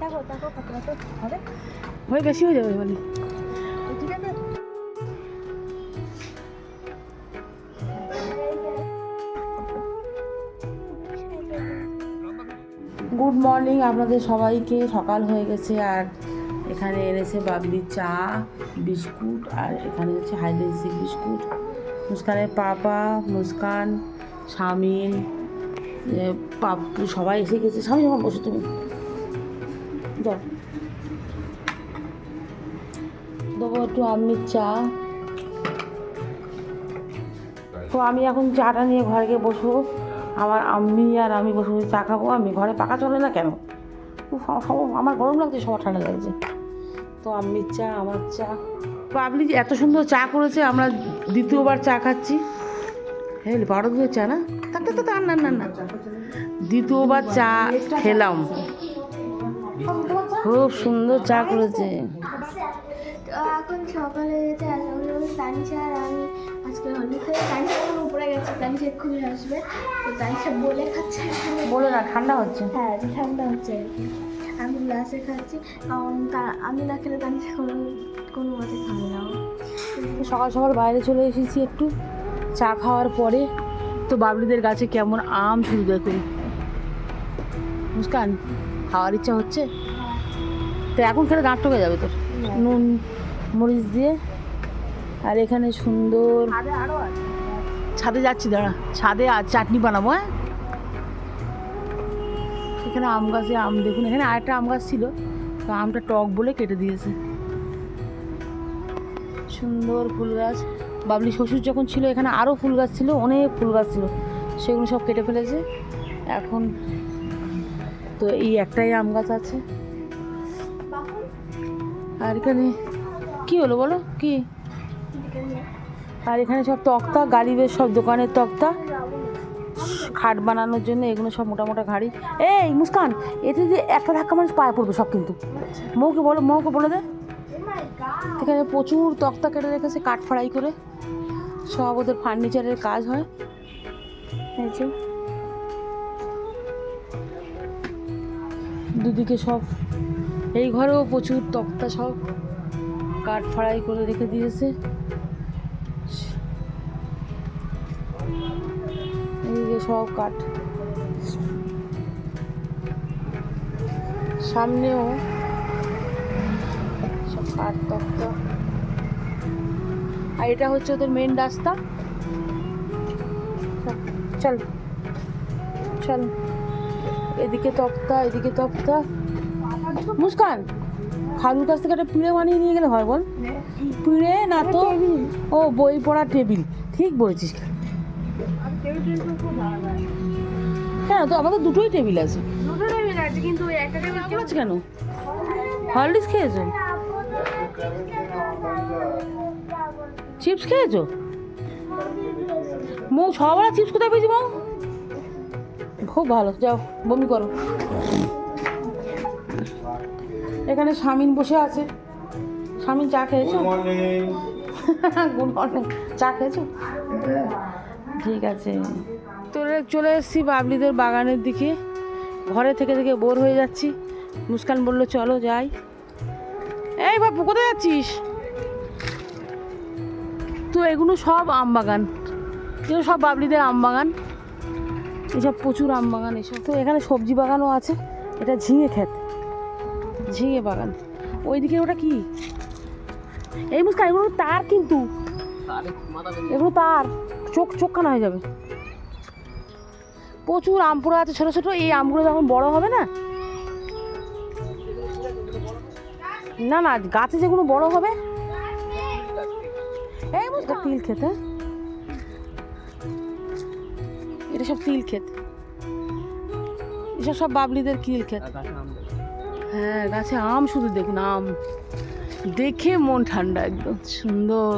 দেখো দেখো কত কত হবে হয়ে বেশি হয়ে যাবে বলি ঠিক আছে? গুড মর্নিং আপনাদের সবাইকে। সকাল হয়ে গেছে আর এখানে এনেছে বাবলি চা বিস্কুট আর এখানে হচ্ছে হাইডেন্সি বিস্কুট। মুস্কানের পাপা মুস্কান শামিন এ, পাপ্পু সবাই এসে গেছে। স্বামী যখন বসে তুমি। যাও দেবো একটু আম্মির চা। তো আমি এখন চাটা নিয়ে ঘরে গিয়ে বসবো। আমার আম্মি আর আমি বসে বসে চা খাব। আমি ঘরে পাকা চলে না কেন? সব- আমার গরম লাগছে সবার ঠান্ডা লাগছে। তো আম্মির চা আমার চা। পাবলি যে এত সুন্দর চা করেছে আমরা দ্বিতীয়বার চা খাচ্ছি। হ্যাঁ বারো দুধের চা না? তা তা, তা, তা, না না না। দ্বিতীয়বার চা খেলাম। খুব সুন্দর চা করেছে এখন সকালে গেছে আর তানিশা আর আমি আজকে থেকে তানিশা উপরে গেছে তানিশা এক্ষুনি আসবে তো তানিশা বলে খাচ্ছে। বলে না ঠান্ডা হচ্ছে। হ্যাঁ ঠান্ডা হচ্ছে। আমি গ্লাসে খাচ্ছি। কারণ আমি না খেলে তানিশা কোনো কোনো মতে খাবে না। সকাল সকাল বাইরে চলে এসেছি একটু। চা খাওয়ার পরে। তো বাবলিদের গাছে কেমন আম শুধু দেখুন। মুস্কান? খাওয়ার ইচ্ছা হচ্ছে। তো এখন খেলে দাঁত টকে যাবে তোর। নুন মরিচ দিয়ে। আর এখানে সুন্দর ছাদে যাচ্ছি দাঁড়া। ছাদে আর চাটনি বানাবো হ্যাঁ? এখানে আম গাছে আম দেখুন এখানে আরেকটা আম গাছ ছিল। তো আমটা টক বলে কেটে দিয়েছে। সুন্দর ফুল গাছ। বাবলি শ্বশুর যখন ছিল এখানে আরও ফুল গাছ ছিল অনেক ফুল গাছ ছিল। সেগুলো সব কেটে ফেলেছে। এখন তো এই একটাই আম গাছ আছে। আর এখানে কি হলো বলো? কি? আর এখানে সব তক্তা গাড়িবের সব দোকানের তক্তা, খাট বানানোর জন্য এগুলো সব মোটা মোটা গাড়ি এই মুস্কান, এতে যে একটা ধাক্কা মানুষ পায়ে পড়বে সব কিন্তু। মৌকে বলো, মৌকে বলে দে। এখানে প্রচুর তক্তা কেটে রেখেছে কাঠ ফাড়াই করে। সব ওদের ফার্নিচারের কাজ হয়। এই যে। দুদিকে সব। এই ঘরেও প্রচুর তক্তা সব। কাঠ ফাড়াই করে রেখে দিয়েছে। সব কাঠ। সামনেও সব কাঠ, তক্তা। আর এটা হচ্ছে ওদের মেন রাস্তা। চল চল। এদিকে তক্তা এদিকে তক্তা। মুস্কান খালুর কাছ থেকে একটা পিঁড়ে বানিয়ে নিয়ে গেলে হয় বল। পিঁড়ে না তো ও বই পড়া টেবিল। ঠিক বলেছিস। কেন তো আমাদের দুটোই টেবিল কিন্তু আছে কেন? হরলিক্স খেয়েছো? চিপস খেয়েছো? মৌ সবার চিপস কোথায় পেয়েছি মৌ? খুব ভালো যাও বমি করো। এখানে স্বামীন বসে আছে। স্বামীন চা খেয়েছো? গুড মর্নিং চা খেয়েছো? ঠিক আছে। তোরে চলে এসেছি বাবলিদের বাগানের দিকে। ঘরে থেকে থেকে বোর হয়ে যাচ্ছি। মুস্কান বলল চলো যাই। এই বাপু কোথায় যাচ্ছিস? তো এগুলো সব আম বাগান এগুলো সব বাবলিদের আম বাগান এসব প্রচুর আম বাগান এসব। তো এখানে সবজি বাগানও আছে, এটা ঝিঙে ক্ষেত, ঝিঙে বাগান। ওইদিকে ওটা কি? এই মুস্কান এগুলো তার কিন্তু। এগুলো তার, চোখ চোখ কানা হয়ে যাবে। প্রচুর আম পড়ে আছে, ছোটো ছোটো, এই আমগুলো যখন বড় হবে না? না না, গাছে যেগুলো বড় হবে। এই বুঝতে তিল খেতে এটা সব তিল ক্ষেত। এসব সব বাবলিদের কিল ক্ষেত। হ্যাঁ গাছে আম শুধু দেখুন আম। দেখে মন ঠান্ডা একদম সুন্দর।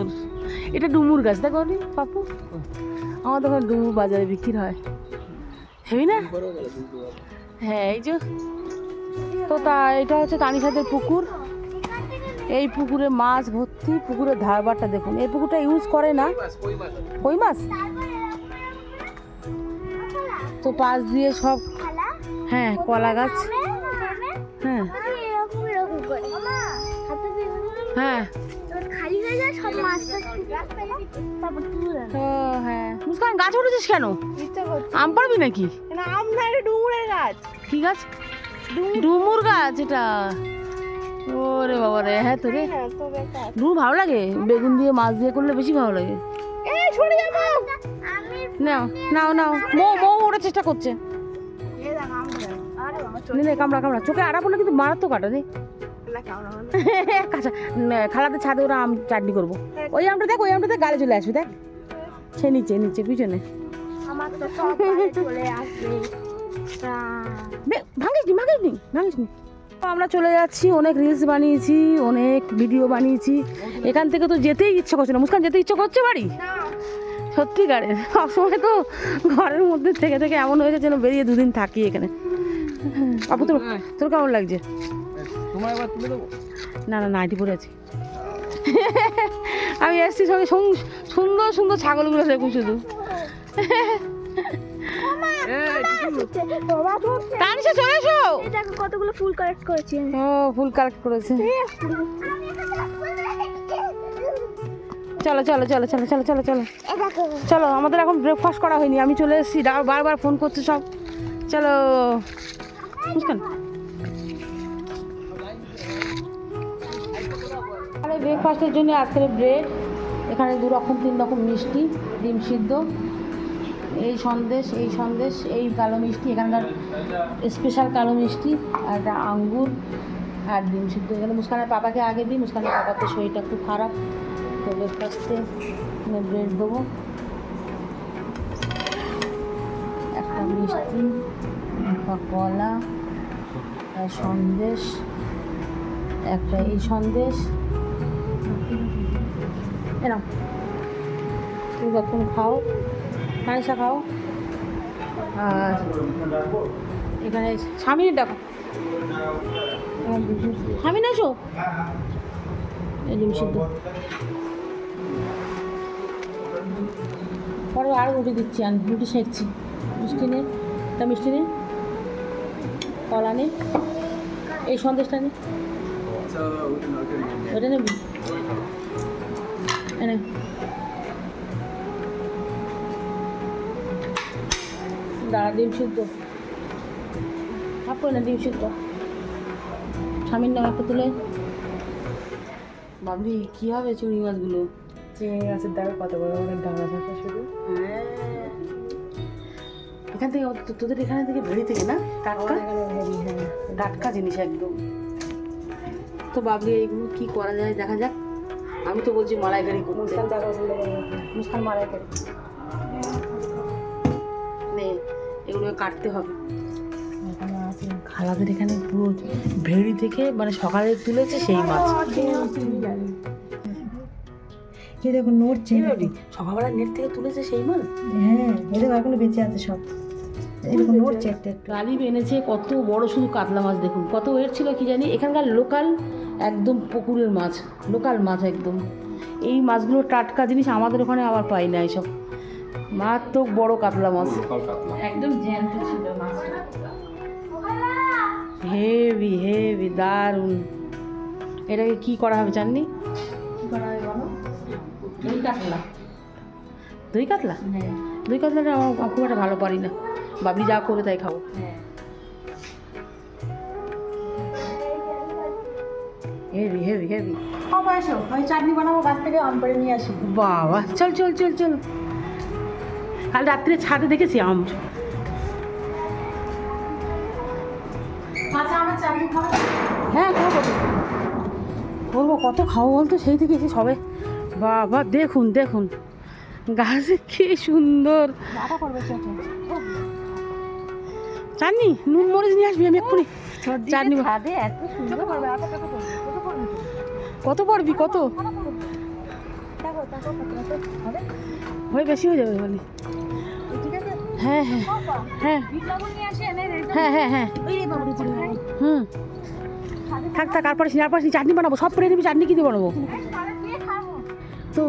এটা ডুমুর গাছ দেখো পাপু? আমাদের ওখানে ডুমুর বাজারে বিক্রি হয়। হেবি না? হ্যাঁ এই যে। তো তা এটা হচ্ছে তানিশাদের পুকুর। এই পুকুরে মাছ ভর্তি পুকুরের ধারবারটা দেখুন। এই পুকুরটা ইউজ করে না? কই মাছ? তো পাশ দিয়ে সব হ্যাঁ কলা গাছ। হ্যাঁ। হ্যাঁ।, হ্যাঁ। মুস্কান গাছ উঠেছিস কেন? আম পারবি নাকি? গাছ। কি গাছ? ডুমুর। গাছ এটা। ওরে বাবা রে হ্যাঁ তোরে ডুমুর ভালো লাগে? বেগুন দিয়ে মাছ দিয়ে করলে বেশি ভালো লাগে। এই নাও নাও নাও। মৌ মৌ ওঠার চেষ্টা করছে। নে কামড়া কামড়া। চোখে আড়া পড়লে কিন্তু মারাত্মক কাটা রে কাঁচা খালাতে ছাদে ওরা আম চাটনি করব। ওই আমটা দেখ ওই আমটা দেখ গালে চলে আসবে দেখ। সে নিচে নিচে পিছনে। ভাঙিস নি ভাঙিস নি ভাঙিস নি আমরা চলে যাচ্ছি অনেক রিলস বানিয়েছি অনেক ভিডিও বানিয়েছি। এখান থেকে তো যেতেই ইচ্ছে করছে না। মুস্কান যেতে ইচ্ছে করছে বাড়ি? সত্যিকারের। সবসময় তো ঘরের মধ্যে থেকে থেকে এমন হয়েছে যেন বেরিয়ে দুদিন থাকি এখানে। আপু তোর তোর কেমন লাগছে? না না নাইটি পরে আছি। আমি এসছি সঙ্গে সুন্দর সুন্দর ছাগলগুলো দেখুন শুধু। বাবা ধরছে তানিশা চলে এসো! কতগুলো ফুল কালেক্ট করেছি ও ফুল কালেক্ট করেছে। চলো চলো চলো চলো চলো চলো চলো। চলো, আমাদের এখন ব্রেকফাস্ট করা হয়নি, আমি চলে এসেছি। বারবার ফোন করছে সব। চলো মুস্কান আরে ব্রেকফাস্টের জন্য আজকের ব্রেড এখানে দু রকম, তিন রকম মিষ্টি, ডিম সিদ্ধ, এই সন্দেশ এই সন্দেশ, এই কালো মিষ্টি, এখানকার স্পেশাল কালো মিষ্টি, আর একটা আঙ্গুর, আর ডিম সিদ্ধ এখানে মুস্কানের পাপাকে আগে দিই, মুস্কানের পাপার তো শরীরটা খুব খারাপ। ব্রেকফাস্টে ব্রেড দেবো। একটা মিষ্টি, একটা কলা, একটা সন্দেশ, একটা এই সন্দেশ। এরকম তুমি যখন খাও, কানিসা খাও। আর এখানে স্বামী ডাকো স্বামী এসো এই সিদ্ধ। পরে আরও রুটি দিচ্ছি আমি রুটি সেঁকছি। মিষ্টি নে, তা মিষ্টি নে, কলা নে, এই সন্দেশটা নে। ওটা নেবি? এনে দাঁড়া, ডিম সিদ্ধ। আপু না, ডিম সিদ্ধ। স্বামীর নাম তুলে বাবরি, কী হবে চুড়ি মাছগুলো? চিংড়ি মাছের দেখো কত বড় বড় ডাঙা থাকে শুধু। হ্যাঁ। এখান থেকে তো- তোদের এখানে থেকে ভেড়ি থেকে না? টাটকা? হ্যাঁ। টাটকা জিনিস একদম। তো বাবলি এইগুলো কি করা যায়? দেখা যাক। আমি তো বলছি মালাইকারি করতে। মুস্কান যা পছন্দ করবে মুসকান মালাইকারি। নে এগুলো কাটতে হবে। খালাদের এখানে পুরো ভেড়ি থেকে মানে সকালে তুলেছে সেই মাছ। এ দেখো নড়ছে সকালবেলা নেট থেকে তুলেছে সেই মাছ হ্যাঁ এ দেখো এখনও বেঁচে আছে সব। এরকম নড়ছে একটা গালিব এনেছে কত বড় শুধু কাতলা মাছ দেখুন। কত ওয়েট ছিল কি জানি? এখানকার লোকাল একদম পুকুরের মাছ লোকাল মাছ একদম। এই মাছগুলো টাটকা জিনিস আমাদের ওখানে আবার পাই না এইসব মারাত্মক বড় কাতলা মাছ। একদম জ্যান্ত ছিল মাছটা। হেভি হেভি দারুণ। এটাকে কি করা হবে জাননি? কি করা হবে? কাতলা। দই কাতলা? দই কাতলাটা আমার খুব একটা ভালো পারি না। বাবলি যা করে তাই খাব। হেভি হেভি হেভি বাবা এসো আমি চাটনি বানাবো গাছ থেকে আম পেড়ে নিয়ে আসি। বাবা চল চল চল চল। কাল রাত্রে ছাদে দেখেছি আম। আচ্ছা হ্যাঁ খাব। বলব কত খাব বলতো? সেই থেকে এসে সবে বাবা দেখুন দেখুন। গাছে কি সুন্দর। চাটনি নুন মরিচ নিয়ে আসবি আমি এক্ষুনি। চাটনি কত পড়বি? কত হয়ে বেশি হয়ে যাবে মানে। ঠিক আছে? হ্যাঁ হ্যাঁ। হ্যাঁ। হ্যাঁ হ্যাঁ হ্যাঁ। যাবে হুম। থাক থাক আর পারিস আর চাটনি বানাবো সব পেরে নিবি চাটনি কি দিয়ে বানাবো তো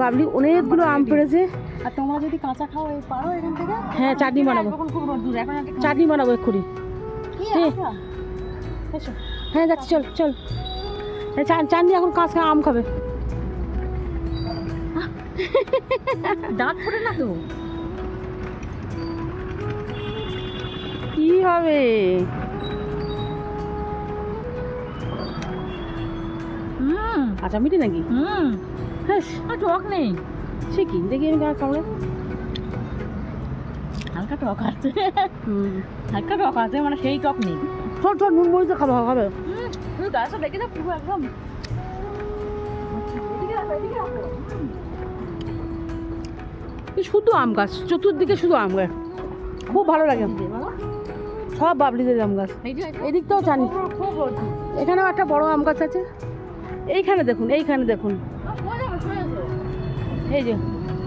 বাবলি অনেকগুলো আম পেড়েছে আর তোমরা যদি কাঁচা খাও এই পারো এখান থেকে। হ্যাঁ চাটনি বানাবো। এখন চাটনি বানাবো এক্ষুনি। হ্যাঁ। হ্যাঁ যাচ্ছি চল চল। চাননি এখন কাঁচ আম খাবে। দাঁত পড়ে না তো? কি হবে? হুম। আচ্ছা মিটি নাকি? হুম। টক নেই। সে কি দেখি আমি কামড়ে। হালকা টক আছে। হালকা টক আছে মানে সেই টক নেই। চল চল নুন মরিচ খাব খাবে গাছটা দেখে যা পুরো একদম। শুধু আম গাছ চতুর্দিকে শুধু আম গাছ। খুব ভালো লাগে। সব বাবলিদের আম গাছ। এদিকটাও জানি খুব এখানেও একটা বড় আম গাছ আছে। এইখানে দেখুন এইখানে দেখুন। এই যে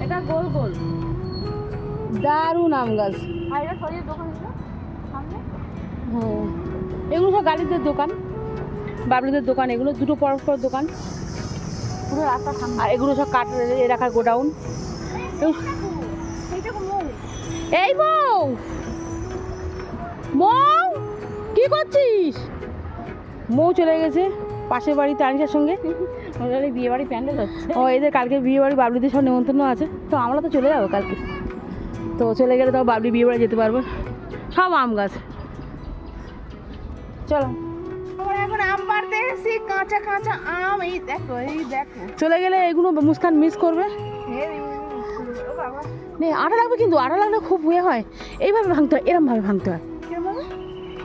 এটা গোল গোল। দারুণ আম গাছ। হ্যাঁ। এগুলো সব গালিদের দোকান বাবলিদের দোকান এগুলো দুটো পরস্পর দোকান। পুরো রাস্তা আর এগুলো সব কাঠ রাখার গোডাউন। এই বউ মৌ! কি করছিস? মৌ চলে গেছে পাশের বাড়ি তানিশার সঙ্গে। ওদের বিয়ে বাড়ি প্যান্ডেল হচ্ছে। ও এদের কালকে বিয়ে বাড়ি বাবলিদের সব নেমন্তন্ন আছে। তো আমরা তো চলে যাব কালকে। তো চলে গেলে তো বাবলি বিয়ে বাড়ি যেতে পারব। সব আম গাছ। চলো। এখন আম পাড়তে এসেছি কাঁচা কাঁচা আম এই দেখো এই দেখো। চলে গেলে এগুলো মুস্কান মিস করবে। নে আটা লাগবে কিন্তু আটা লাগলে খুব ইয়ে হয়। এইভাবে ভাঙতে হয় এরমভাবে ভাঙতে হয়।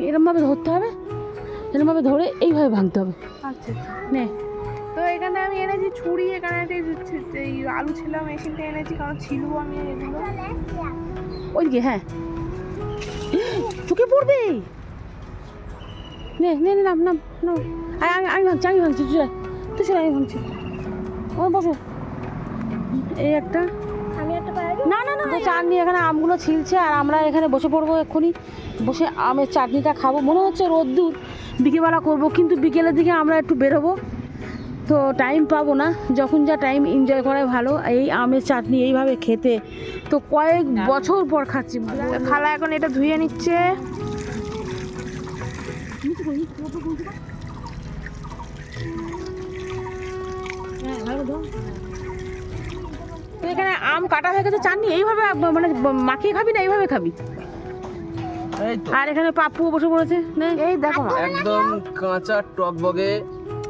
এরমভাবে ধরতে হবে এরমভাবে ধরে এইভাবে ভাঙতে হবে। আচ্ছা আচ্ছা। নে। তো এখানে আমি এনেছি ছুরি এখানে একটা এই আলু ছেলা মেশিনটা এনেছি কারণ ছিল আমি এগুলো। ওইদিকে হ্যাঁ। চোখে পড়বে? নে নে নে নাম নাম নাম। আমি আমি ভাঙছি আমি ভাঙছি তুই চলে আমি ভাঙছি। ও বসো। এই একটা। আমি না না না চাটনি এখানে আমগুলো ছিলছে আর আমরা এখানে বসে পড়ব এক্ষুনি। বসে আমের চাটনিটা খাব। মনে হচ্ছে রোদ্দুর। বিকেলবেলা করব কিন্তু বিকেলের দিকে আমরা একটু বেরোবো। তো টাইম পাবো না যখন যা টাইম এনজয় করাই ভালো এই আমের চাটনি এইভাবে খেতে। তো কয়েক বছর পর খাচ্ছি। খালা এখন এটা ধুয়ে নিচ্ছে। এখানে আম কাটা হয়ে গেছে চাটনি এইভাবে মানে মাখিয়ে খাবি না এইভাবে খাবি? আর এখানে পাপ্পু বসে পড়েছে নে। এই দেখো একদম কাঁচা টকবগে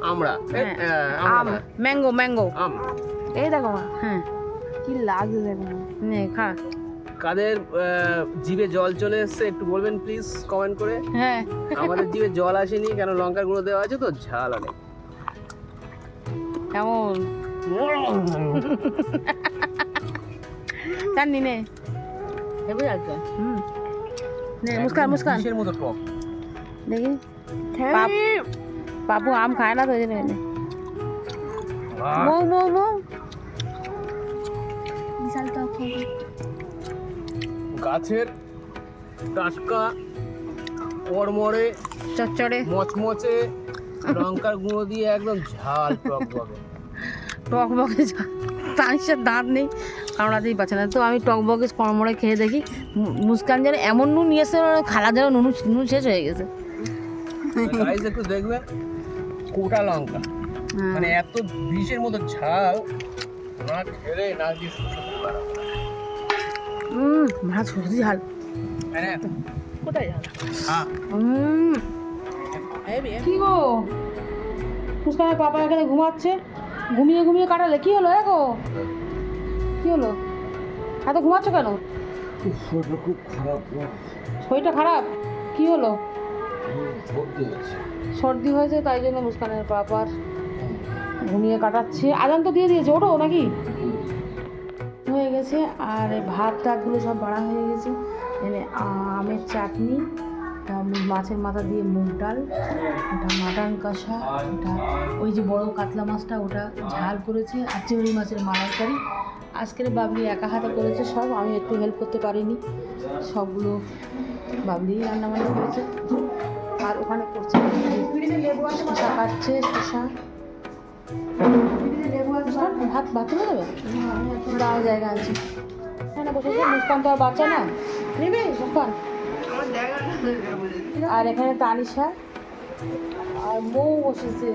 আমরা। হ্যাঁ। আম আমরা। না, ম্যাঙ্গো ম্যাঙ্গো। আম। এই দেখো মা। হ্যাঁ। কি লাগছে দেখো নে খা। কাদের জিভে জল চলে এসছে একটু বলবেন প্লিজ কমেন্ট করে। হ্যাঁ। আমাদের জিভে জল আসেনি কেন লঙ্কার গুঁড়ো দেওয়া আছে তো? ঝাল অনেক। কেমন? চাননি নে হেবি আছে হুম। নে মুস্কান মুস্কান। মতো টক। দেখি। পাপু আম খায় না তো ওই জন্য মৌ মৌ মৌ। বিশাল টক গাছের টাটকা ওরমরে চচ্চড়ে। মচমচে লঙ্কার গুঁড়ো দিয়ে একদম ঝাল টক বকে। তানিশের দাঁত নেই কামড়াতেই পারছে না। তো আমি টক বকে কড়মড়ে খেয়ে দেখি। মুস্কান যেন এমন নুন নিয়ে এসে খালা যেন নুন নুন শেষ হয়ে গেছে। একটু দেখবেন কোটা লঙ্কা। হ্যাঁ। মানে এত বিষের মতো ঝাল না খেলে না দিয়ে মাছ সত্যি ঝাল। মানে কোথায় যাও হ্যাঁ। কি গো? পাপা এখানে ঘুমাচ্ছে। ঘুমিয়ে ঘুমিয়ে কাটালে। কি হলো গো? কি হলো? এত ঘুমাচ্ছ কেন? খুব খারাপ শরীরটা খারাপ? কি হলো? সর্দি হয়েছে, তাই জন্য মুস্কানের পাপার ঘুমিয়ে কাটাচ্ছে। আজান তো দিয়ে দিয়েছে ওটো নাকি? হয়ে গেছে, আর ভাত টাতগুলো সব বাড়া হয়ে গেছে। এনে আমের চাটনি মাছের মাথা দিয়ে মুগ ডাল, এটা মাটন কষা, এটা ওই যে বড় কাতলা মাছটা, ওটা ঝাল করেছে, আর চিংড়ি মাছের মালাইকারি। আজকের বাবলি একা হাতে করেছে সব, আমি একটু হেল্প করতে পারিনি। সবগুলো বাবলি রান্নাবান্না করেছে। আর ওখানে করছে শসা কাটছে শসা। মুস্কান, ভাত ভাত তুলে দেবে দাও জায়গা আছে। হ্যাঁ না বসে মুস্কান তো আর বাচ্চা না। নেবে মুস্কান। আর এখানে তানিশা। আর বউ বসেছে।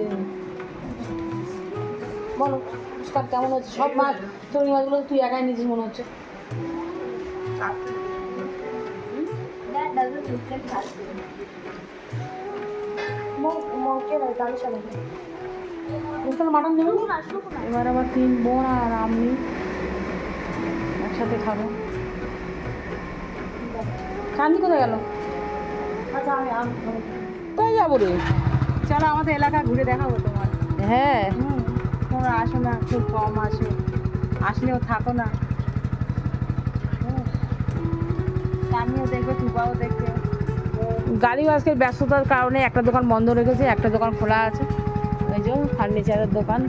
বলো মুস্কান কেমন হচ্ছে? সব মাছ চড়ি মাছগুলো তুই একাই নিয়েছিস মনে হচ্ছে। That doesn't look like that. Muskan mutton. এবার আবার তিন বোন আর আমি একসাথে খাব। চাঁদনি কোথায় গেল? আচ্ছা তাই যাব রে? চলো আমাদের এলাকা ঘুরে দেখাবো তোমার। হ্যাঁ। হুম তোমরা আসো না খুব কম আসো। আসলেও থাকো না। আমিও দেখবে তুবাও দেখবে। গাড়ি আজকে ব্যস্ততার কারণে একটা দোকান বন্ধ রেখেছে, একটা দোকান খোলা আছে। ওই যে ফার্নিচারের দোকান।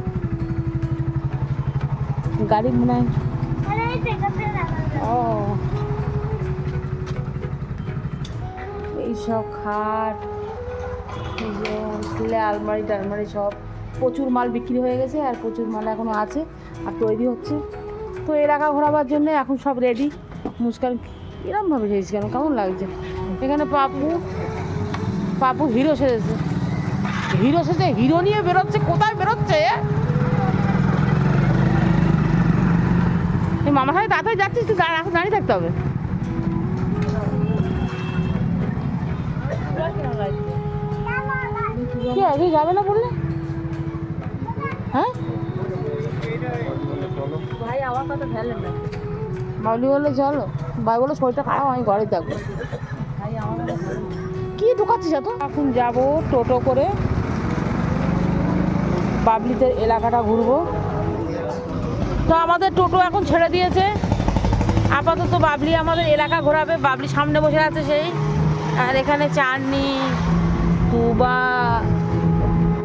গাড়ি মনে ও। এইসব খাট স্টিলের আলমারি টালমারি সব প্রচুর মাল বিক্রি হয়ে গেছে আর প্রচুর মাল এখনও আছে আর তৈরি হচ্ছে। তো এলাকা ঘোরাবার জন্য এখন সব রেডি মুস্কান এরমভাবে সেজেছে কেন? কেমন লাগছে? এখানে পাপু পাপু হিরো সেজেছে। হিরো সেজে হিরো নিয়ে বেরোচ্ছে কোথায় বেরোচ্ছে? এই মামা সাথে তাড়াতাড়ি যাচ্ছিস তুই দাঁড়িয়ে থাকতে হবে। কি আগে যাবে না বললে? হ্যাঁ? বাবলি বললে চলো। ভাই বলে শরীরটা খারাপ আমি ঘরে থাকব। কি ঢুকাচ্ছিস এত? এখন যাব টোটো করে বাবলিতে এলাকাটা ঘুরবো। তো আমাদের টোটো এখন ছেড়ে দিয়েছে। আপাতত বাবলি আমাদের এলাকা ঘোরাবে। বাবলি সামনে বসে আছে সেই। আর এখানে চাটনি তুবা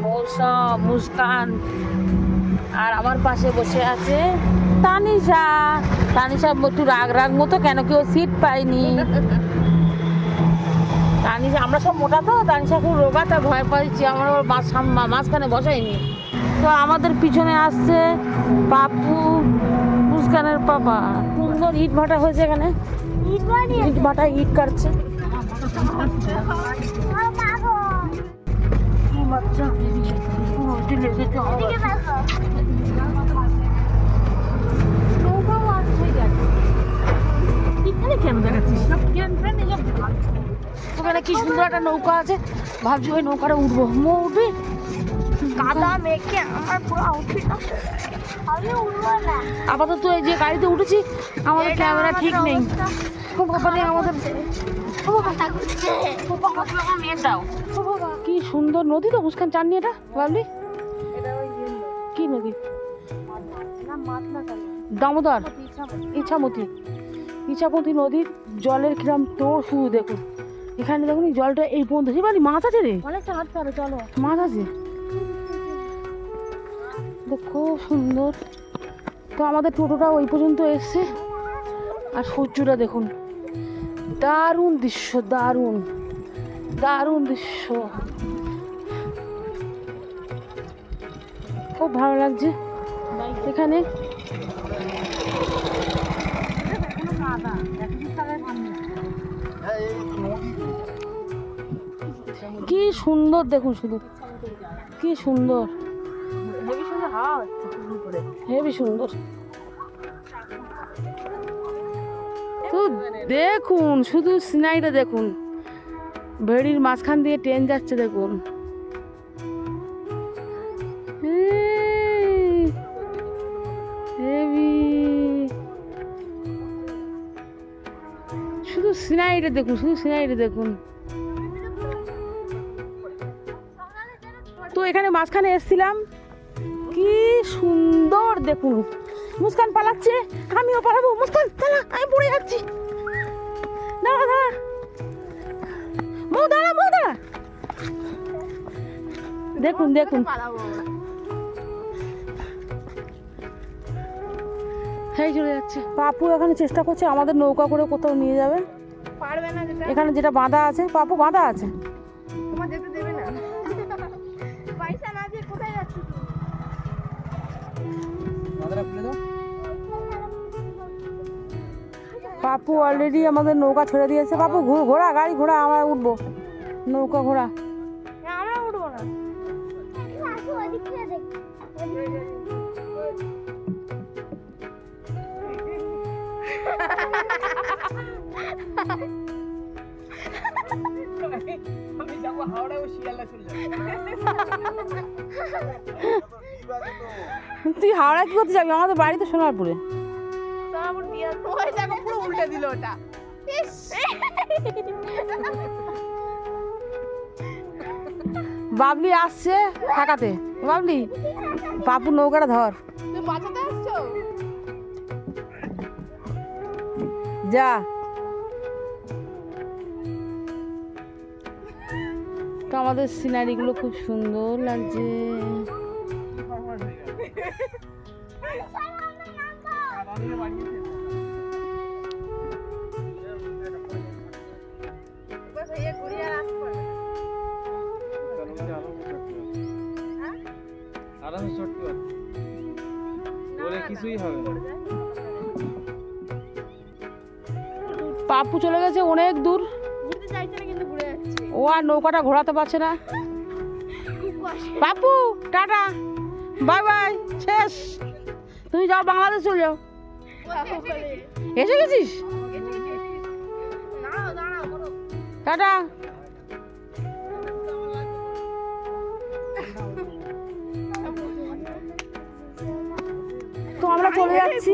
মৌসম মুস্কান। আর আমার পাশে বসে আছে তানিশা। তানিশা একটু রাগ রাগ মতো কেন কেউ সিট পাইনি তানিশা আমরা সব মোটা তো তানিশা খুব রোগা তা ভয় পাচ্ছি আমরা ওর মাঝ মাঝখানে বসাইনি তো আমাদের পিছনে আসছে পাপু মুস্কানের পাপা। সুন্দর ইট ভাটা হয়েছে এখানে। ইট ইট ভাটা ইট কাটছে। কেন দেখাচ্ছিস ওখানে কি সুন্দর একটা নৌকা আছে। ভাবছি ওই নৌকাটা উঠবো। মো উঠবি? কাদা মেখে আমার পুরো আউটফিট আমি উঠবো না। আপাতত এই যে গাড়িতে উঠেছি আমাদের ক্যামেরা ঠিক নেই। খুব আমাদের কি সুন্দর নদী তো মুস্কান চাননি এটা ভাবলি। কি নদী? দামোদর। ইছামতি। ইছামতি। নদীর জলের কিরম তোর শুধু দেখুন। এখানে দেখুন এই জলটা এই পর্যন্ত সে বাড়ি মাছ আছে রে। অনেকটা হাঁটতে হবে চলো। মাছ আছে। তো খুব সুন্দর। তো আমাদের টোটোটা ওই পর্যন্ত এসছে। আর সূর্যটা দেখুন দারুণ দৃশ্য দারুণ দারুণ দৃশ্য। খুব ভালো লাগছে এখানে। কোনো কি সুন্দর দেখুন শুধু। কি সুন্দর। হেবি সুন্দর। তো দেখুন, শুধু সিনাইটা দেখুন। ভেড়ির মাঝখান দিয়ে ট্রেন যাচ্ছে দেখুন। শুধু সিনাইটা দেখুন, শুধু সিনাইটা দেখুন। এখানে মাঝখানে এসছিলাম। কি সুন্দর দেখুন। মুস্কান পালাচ্ছে আমিও পালাবো। মুস্কান পালা আমি পড়ে যাচ্ছি। দাঁড়া দাঁড়া। মৌ দাঁড়া মৌ দাঁড়া। দেখুন দেখুন। সেই চলে যাচ্ছে। পাপু এখানে চেষ্টা করছে আমাদের নৌকা করে কোথাও নিয়ে যাবে। পারবে না এখানে যেটা বাঁধা আছে পাপু বাঁধা আছে। পাপু অলরেডি আমাদের নৌকা ছেড়ে দিয়েছে। ঘো- ঘোড়া গাড়ি ঘোড়া আমরা উঠবো। নৌকা ঘোড়া। না, আমরা উঠবো না। আসো ওদিক থেকে দেখ আমি যাব হাওড়ায় ও শিয়ালদা চলে যাবে। তুই হাওড়া কি করতে যাবি? আমাদের বাড়ি তো সোনারপুরে সোনারপুর উল্টে দিল ওটা। বাবলি আসছে ঠাকাতে। বাবলি বাপু নৌকাটা ধর। যা। তো আমাদের সিনারিগুলো খুব সুন্দর লাগছে। কিছুই হবে না। পাপু চলে গেছে অনেক দূর। ও আর নৌকাটা ঘোরাতে পারছে না। পাপু টাটা। বাই বাই শেষ। তুমি যাও বাংলাদেশ চলে যাও। এসে গেছিস? টাটা। তো আমরা চলে যাচ্ছি।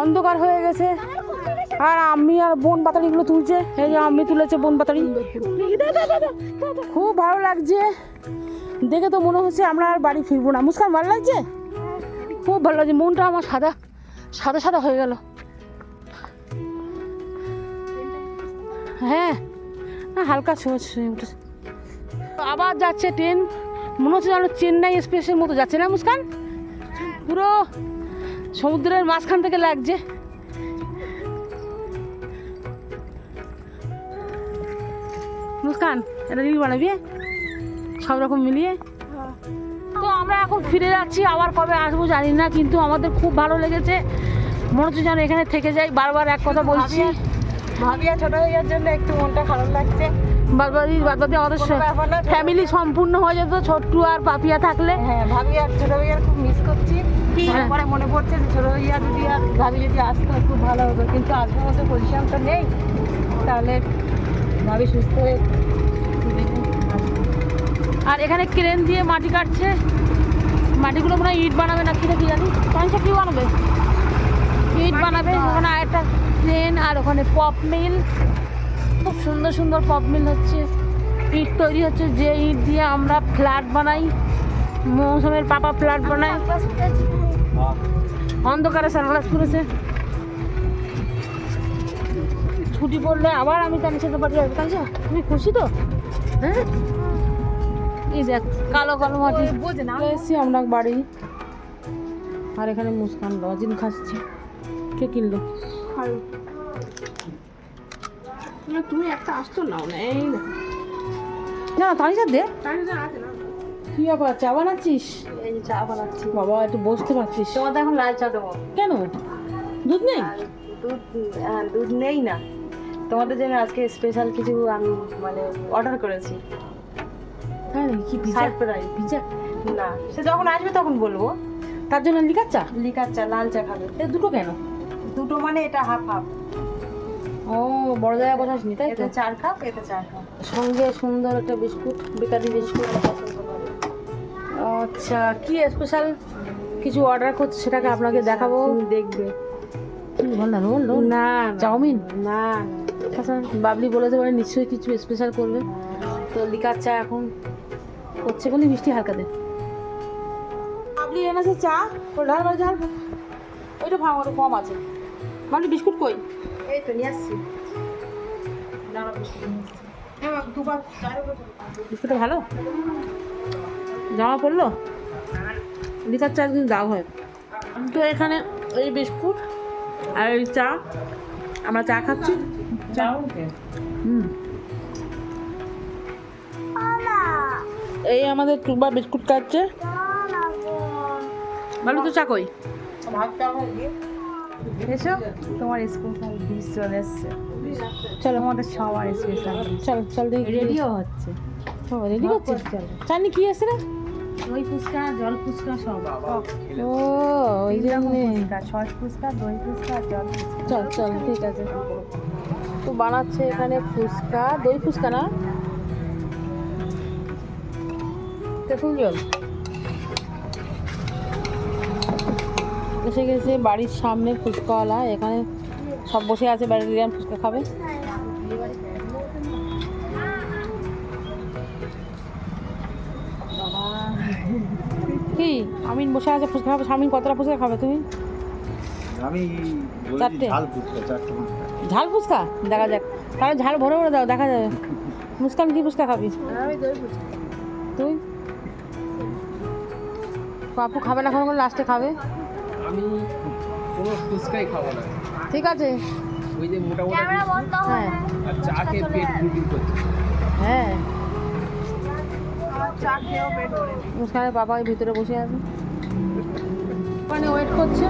অন্ধকার হয়ে গেছে। আর আমি আর বোন পাতাড়িগুলো তুলছে। এই যে আমি তুলেছে বোন পাতাড়ি। খুব ভালো লাগছে। দেখে তো মনে হচ্ছে আমরা আর বাড়ি ফিরবো না। মুস্কান ভালো লাগছে? খুব ভালো লাগছে। মনটা আমার সাদা সাদা সাদা হয়ে গেল। হ্যাঁ না, হালকা ছুঁয়ে উঠেছে আবার যাচ্ছে ট্রেন। মনে হচ্ছে যেন চেন্নাই এক্সপ্রেসের মতো যাচ্ছে না মুস্কান? পুরো সমুদ্রের মাঝখান থেকে লাগছে। মুস্কান, এটা রিল বানাবি সব রকম মিলিয়ে। তো আমরা এখন ফিরে যাচ্ছি, আবার কবে আসব জানি না, কিন্তু আমাদের খুব ভালো লেগেছে। মনে হচ্ছে যেন এখানে থেকে যাই, বারবার এক কথা বলছি। ভাবিয়া ছোট হইয়ার জন্য একটু মনটা খারাপ লাগছে। বাদবাদি বাদবাদি আমাদের কোনো। ফ্যামিলি সম্পূর্ণ হয়ে যেত ছোট্টু আর পাপিয়া থাকলে। হ্যাঁ ভাবি আর ছোট ভাইয়ার খুব মিস করছি। হ্যাঁ। তারপরে মনে পড়ছে যে ছোট ভাইয়া যদি আর ভাবি যদি আসতো খুব ভালো হতো। কিন্তু আসবার মতো পজিশন তো নেই। তাহলে ভাবি সুস্থ হয়ে আর এখানে ক্রেন দিয়ে মাটি কাটছে। মাটিগুলো মনে হয় ইট বানাবে না কি না কি জানি? কাঁচা কি বানাবে। ইট বানাবে ওখানে একটা ক্রেন আর ওখানে পপ মিল খুব সুন্দর সুন্দর পপ মিল হচ্ছে। ইট তৈরি হচ্ছে যে ইট দিয়ে আমরা ফ্ল্যাট বানাই। মৌসুমের পাপা ফ্ল্যাট বানায়। অন্ধকারে সানগ্লাস পরেছে ছুটি পড়লে আবার আমি তার সাথে বাড়ি আসব। তাই তুমি খুশি তো? হ্যাঁ? এই দেখ কালো কালো মাটি। এসছি আমরা বাড়ি। আর এখানে মুসকান লজিন খাচ্ছি কে কিনলো? না তুমি একটা আসতো নাও না এই না না তাই সাথে দে। তাই না আছে না। কি ব্যাপার চা বানাচ্ছিস? এই চা বানাচ্ছি। বাবা একটু বসতে পারছিস। তোমাদের এখন লাল চা দেবো। কেন? দুধ নেই? দুধ হ্যাঁ, দুধ নেই না। তোমাদের জন্য আজকে স্পেশাল কিছু আমি মানে অর্ডার করেছি। তাই নাকি? কি পিজা পিজা না সে যখন আসবে তখন বলব। তার জন্য লিকার চা? লিকার চা লাল চা খাবে। এ দুটো কেন? দুটো মানে এটা হাফ হাফ ও বড় জায়গায় বসাসনি তাই তো? চার কাপ এতে চার কাপ। সঙ্গে সুন্দর একটা বিস্কুট বেকারি বিস্কুট আচ্ছা কি স্পেশাল কিছু অর্ডার করছে সেটাকে আপনাকে দেখাবো? দেখবে। না চাউমিন? না। আচ্ছা বাবলি বলেছে বলে নিশ্চয়ই কিছু স্পেশাল করবে। তো লিকার চা এখন হচ্ছে বলে মিষ্টি হালকা দে। বাবলি এনেছে চা? ঢাল ওইটা ভাঙ কম আছে। বাবলি বিস্কুট কই? এই তো নিয়ে আসছি। হ্যাঁ বিস্কুটটা ভালো? জামা পড়ল লিকার চা একদিন দাও হয়। তো এখানে এই বিস্কুট আর এই চা আমরা চা খাচ্ছি। যাও হুম। এই আমাদের টুকবা বিস্কুট খাচ্ছে। ভালো তো চা কই? এসো তোমার স্পেশাল ডিশ চলে এসছে। চলো আমাদের সবার স্পেশাল চল চল দেখি। রেডিও হচ্ছে। রেডি করছিস চলো। চাটনি কি আছে রে? দই ফুচকা জল ফুচকা সব। ও ওই জন্যে। ফুচকা সস ফুচকা দই ফুচকা জল চল চল ঠিক আছে। তো বানাচ্ছে এখানে ফুচকা দই ফুচকা না? তেঁতুল জল। এসে গেছে বাড়ির সামনে ফুচকাওয়ালা। এখানে সব বসে আছে বাড়ির ফুচকা খাবে। কি? আমিন বসে আছে ফুচকা খাবে। সামিন কতটা ফুচকা খাবে তুমি? আমি চারটে? ঝাল ফুচকা দেখা যাক। তাহলে ঝাল ভরে ভরে দাও দেখা যাবে। মুস্কান কি ফুচকা খাবি? তুই? পাপু খাবে না কোনো লাস্টে খাবে। আমি কোনো ফুচকাই খাব না। ঠিক আছে। ওই যে মোটা মোটা হ্যাঁ আর চা খেয়ে পেট করছে। হ্যাঁ। মুস্কানের বাবা ওই ভিতরে বসে আছে। ওখানে ওয়েট করছে।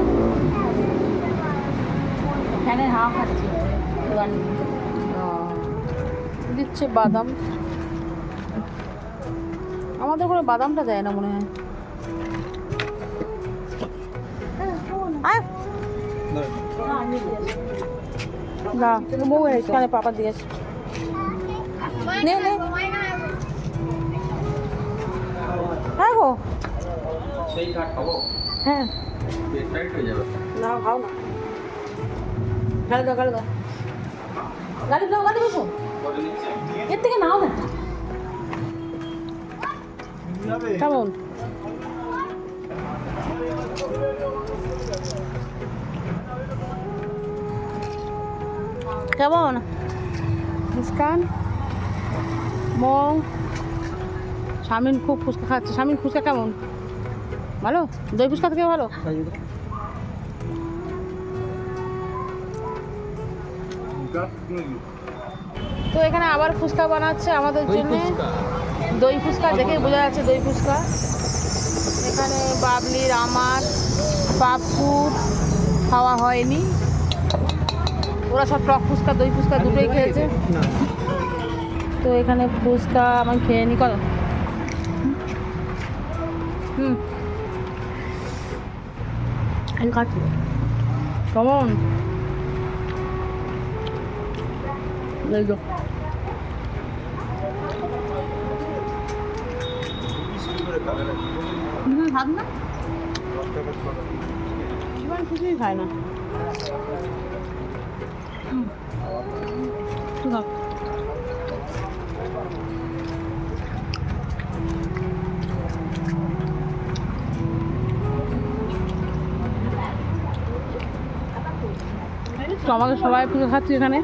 ফ্যানের হাওয়া খাচ্ছি। দিচ্ছে বাদাম। আমাদের করে বাদামটা দেয় না মনে হয়। না, বউ এখানে পাপা দিয়েছে। নে হ্যাঁ গো। হ্যাঁ। না, খাও গাড়ি দাও গাড়ি গাড়ি দাও গাড়ি বসো। এর থেকে নাও না। কেমন? কেমন? মুস্কান? মৌ? স্বামীন খুব ফুচকা খাচ্ছে। স্বামীন ফুচকা কেমন? ভালো? দই ফুচকা থেকে ভালো? তো এখানে আবার ফুচকা বানাচ্ছে আমাদের জন্য। দই ফুচকা দেখে বোঝা যাচ্ছে দই ফুচকা। এখানে বাবলির আমার পাপুর খাওয়া হয়নি। ওরা সব টক ফুচকা দই ফুচকা দুটোই খেয়েছে। তো এখানে ফুচকা আমি খেয়ে নি কত? হুম। কেমন। ভাব না? জীবন খায় না। আমাকে সবাই পুজো খাচ্ছি এখানে।